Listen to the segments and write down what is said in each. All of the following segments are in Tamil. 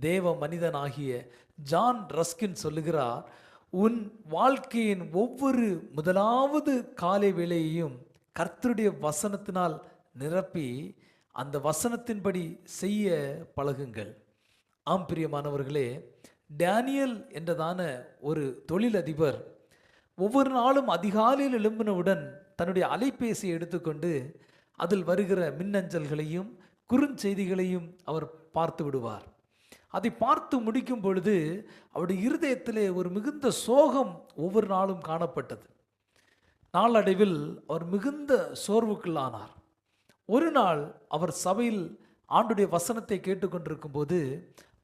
தேவ மனிதனாகிய ஜான் ரஸ்கின் சொல்லுகிறார் உன் வாழ்க்கையின் ஒவ்வொரு முதலாவது காலை வேளையையும் கர்த்தருடைய வசனத்தினால் நிரப்பி அந்த வசனத்தின்படி செய்ய பழகுங்கள். ஆம் பிரியமானவர்களே டேனியல் என்றதான ஒரு தொழிலதிபர் ஒவ்வொரு நாளும் அதிகாலையில் எழும்பினவுடன் தன்னுடைய அலைபேசியை எடுத்துக்கொண்டு அதில் வருகிற மின்னஞ்சல்களையும் குறுஞ்செய்திகளையும் அவர் பார்த்து விடுவார். அதை பார்த்து முடிக்கும் பொழுது அவருடைய இருதயத்திலே ஒரு மிகுந்த சோகம் ஒவ்வொரு நாளும் காணப்பட்டது. நாளடைவில் அவர் மிகுந்த சோர்வுக்குள்ளானார். ஒரு நாள் அவர் சபையில் ஆண்டுடைய வசனத்தை கேட்டுக்கொண்டிருக்கும் போது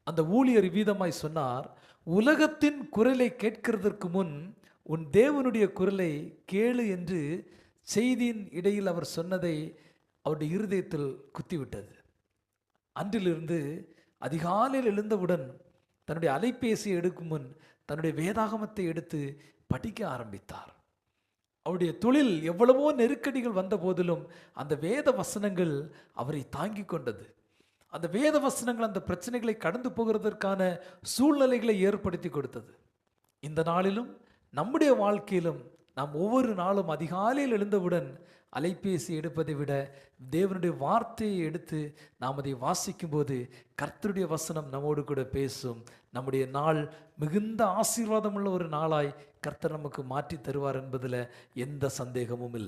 அந்த ஊழியர் வீதமாய் சொன்னார் உலகத்தின் குரலை கேட்கிறதற்கு முன் உன் தேவனுடைய குரலை கேளு என்று செய்தியின் இடையில் அவர் சொன்னதை அவருடைய இருதயத்தில் குத்திவிட்டது. அன்றிலிருந்து அதிகாலையில் எழுந்தவுடன் தன்னுடைய அலைபேசியை எடுக்கும் முன் தன்னுடைய வேதாகமத்தை எடுத்து படிக்க ஆரம்பித்தார். அவருடைய தொழில் எவ்வளவோ நெருக்கடிகள் வந்த போதிலும் அந்த வேத வசனங்கள் அவரை தாங்கி கொண்டது. அந்த வேத வசனங்கள் அந்த பிரச்சனைகளை கடந்து போகிறதற்கான சூழ்நிலைகளை ஏற்படுத்தி கொடுத்தது. இந்த நாளிலும் நம்முடைய வாழ்க்கையிலும் நாம் ஒவ்வொரு நாளும் அதிகாலையில் எழுந்தவுடன் அலைபேசி எடுப்பதை விட தேவனுடைய வார்த்தையை எடுத்து நாம் அதை வாசிக்கும்போது கர்த்தருடைய வசனம் நம்மோடு கூட பேசும். நம்முடைய நாள் மிகுந்த ஆசீர்வாதமுள்ள ஒரு நாளாய் கர்த்தர் நமக்கு மாற்றி தருவார் என்பதில் எந்த சந்தேகமும் இல்லை.